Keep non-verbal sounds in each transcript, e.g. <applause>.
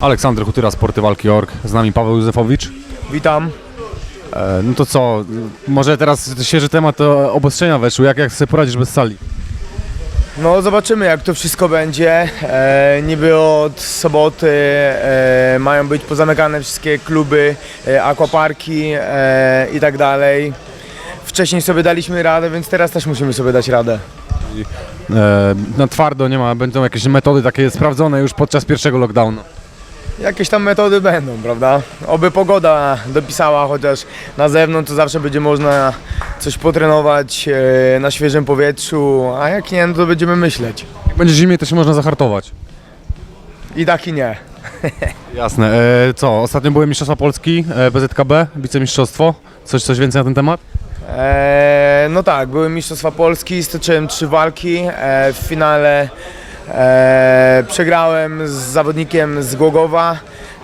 Aleksander Hutyra, Sporty Walki.org, z nami Paweł Józefowicz. Witam. E, no to co, może teraz świeży temat e, obostrzenia weszły, jak, jak sobie poradzisz bez sali? No zobaczymy jak to wszystko będzie. E, niby od soboty e, mają być pozamykane wszystkie kluby, e, aquaparki e, i tak dalej. Wcześniej sobie daliśmy radę, więc teraz też musimy sobie dać radę. E, na twardo nie ma, będą jakieś metody takie sprawdzone już podczas pierwszego lockdownu. Jakieś tam metody będą, prawda? Oby pogoda dopisała, chociaż na zewnątrz to zawsze będzie można coś potrenować e, na świeżym powietrzu, a jak nie, no to będziemy myśleć. Jak będzie zimniej, to się można zahartować. I tak i nie. Jasne. E, co, ostatnio były Mistrzostwa Polski, e, BZKB, wicemistrzostwo. Coś, coś więcej na ten temat? E, no tak, były Mistrzostwa Polski, stoczyłem trzy walki. E, w finale e, przegrałem z zawodnikiem z Głogowa.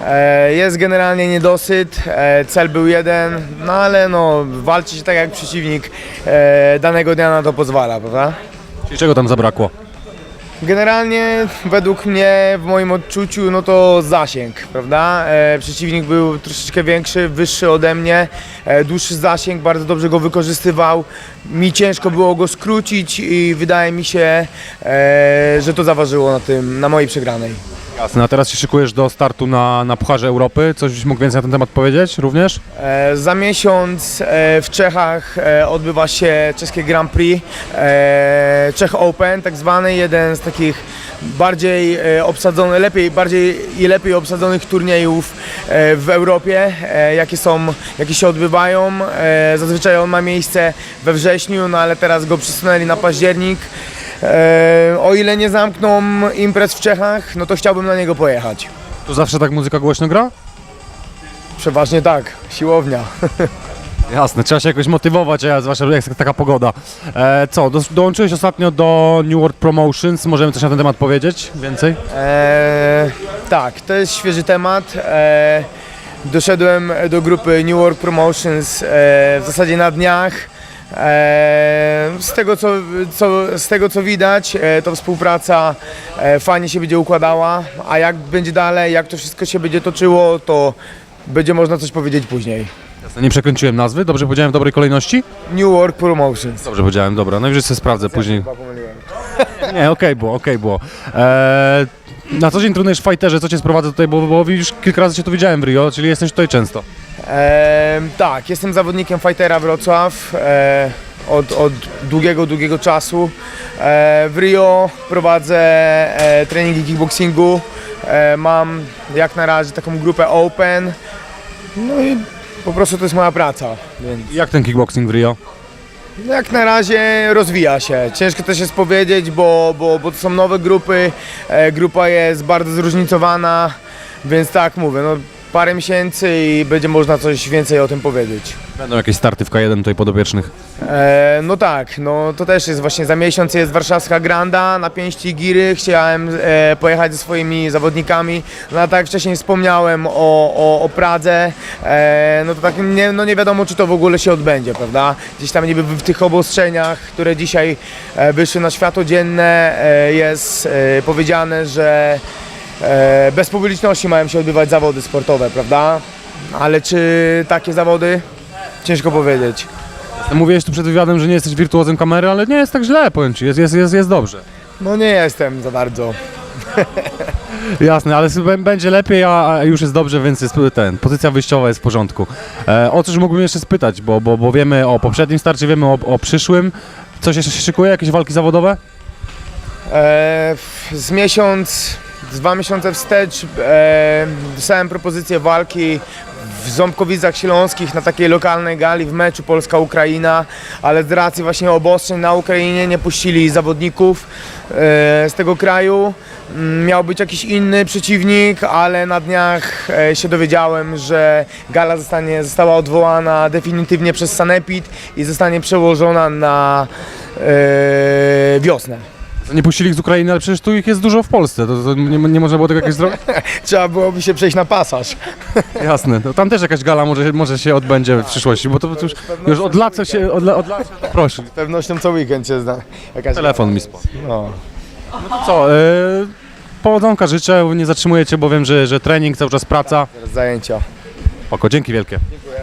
E, jest generalnie niedosyt, e, cel był jeden, no ale no, walczy się tak jak przeciwnik e, danego dnia na to pozwala, prawda? Czyli czego tam zabrakło? Generalnie według mnie, w moim odczuciu, no to zasięg, prawda? E, przeciwnik był troszeczkę większy, wyższy ode mnie, e, dłuższy zasięg, bardzo dobrze go wykorzystywał. Mi ciężko było go skrócić i wydaje mi się, e, że to zaważyło na tym, na mojej przegranej. Jasne, a teraz się szykujesz do startu na, na Pucharze Europy. Coś byś mógł więcej na ten temat powiedzieć również? E, Za miesiąc e, w Czechach e, odbywa się czeskie Grand Prix, e, Czech Open tak zwany, jeden z takich bardziej e, obsadzonych, lepiej, bardziej i lepiej obsadzonych turniejów e, w Europie, e, jakie są, jakie się odbywają. E, Zazwyczaj on ma miejsce we wrześniu, no ale teraz go przesunęli na październik. E, O ile nie zamkną imprez w Czechach, no to chciałbym na niego pojechać. Tu zawsze tak muzyka głośno gra? Przeważnie tak, siłownia. <laughs> Jasne, trzeba się jakoś motywować, a zwłaszcza jak jest taka pogoda. E, co, do, dołączyłeś ostatnio do New World Promotions, możemy coś na ten temat powiedzieć więcej? Eee, tak, to jest świeży temat. Eee, doszedłem do grupy New Work Promotions eee, w zasadzie na dniach. Eee, z, tego, co, co, z tego co widać, e, to współpraca e, fajnie się będzie układała, a jak będzie dalej, jak to wszystko się będzie toczyło, to będzie można coś powiedzieć później. Jasne, nie przekręciłem nazwy, dobrze powiedziałem w dobrej kolejności? New Work Promotions. Dobrze powiedziałem, dobra, najwyżej sobie sprawdzę później. <laughs> Nie, okej było, okej było. E, na co dzień trenujesz w fighterze, co cię sprowadza tutaj, bo, bo już kilka razy cię tu widziałem w Rio, czyli jesteś tutaj często. Em, tak, jestem zawodnikiem Fightera Wrocław e, od, od długiego, długiego czasu. E, w Rio prowadzę e, treningi kickboxingu. E, mam jak na razie taką grupę Open. No i po prostu to jest moja praca. Więc Jak ten kickboxing w Rio? no jak na razie rozwija się. Ciężko też jest powiedzieć, bo, bo, bo to są nowe grupy. E, grupa jest bardzo zróżnicowana, więc tak mówię, no, parę miesięcy i będzie można coś więcej o tym powiedzieć. Będą jakieś starty w K1 tutaj podopiecznych. E, no tak, no to też jest właśnie za miesiąc jest warszawska Granda na pięści Giry. Chciałem e, pojechać ze swoimi zawodnikami. No a tak jak wcześniej wspomniałem o, o, o Pradze, e, no to tak nie, no nie wiadomo czy to w ogóle się odbędzie, prawda? Gdzieś tam niby w tych obostrzeniach, które dzisiaj e, wyszły na światło dzienne e, jest e, powiedziane, że bez publiczności mają się odbywać zawody sportowe, prawda? Ale czy takie zawody? Ciężko powiedzieć. Mówiłeś tu przed wywiadem, że nie jesteś wirtuozem kamery, ale nie jest tak źle, powiem ci, jest, jest, jest, jest dobrze. No nie jestem za bardzo. <laughs> Jasne, ale będzie lepiej, a już jest dobrze, więc jest ten, pozycja wyjściowa jest w porządku. E, o coś mógłbym jeszcze spytać, bo, bo, bo wiemy o poprzednim starcie, wiemy o, o przyszłym. Coś jeszcze się szykuje? Jakieś walki zawodowe? E, z miesiąc, dwa miesiące wstecz e, dostałem propozycję walki w Ząbkowicach Śląskich na takiej lokalnej gali w meczu Polska-Ukraina, ale z racji właśnie obostrzeń na Ukrainie nie puścili zawodników e, z tego kraju. Mm, Miał być jakiś inny przeciwnik, ale na dniach e, się dowiedziałem, że gala zostanie, została odwołana definitywnie przez Sanepid i zostanie przełożona na e, wiosnę. Nie puścili ich z Ukrainy, ale przecież tu ich jest dużo w Polsce, to, to nie, nie można było tego jakoś zrobić? <laughs> Trzeba byłoby się przejść na pasaż. <laughs> Jasne, to tam też jakaś gala może, może się odbędzie w przyszłości, bo to, to już, już od lat się, od, la- od lat się prosi. Z pewnością co weekend się zna. Jakaś Telefon mi spadł. No. Co, e, powodzonka życzę, nie zatrzymujecie, bo wiem, że, że trening, cały czas praca. Zajęcia. Oko, dzięki wielkie. Dziękuję.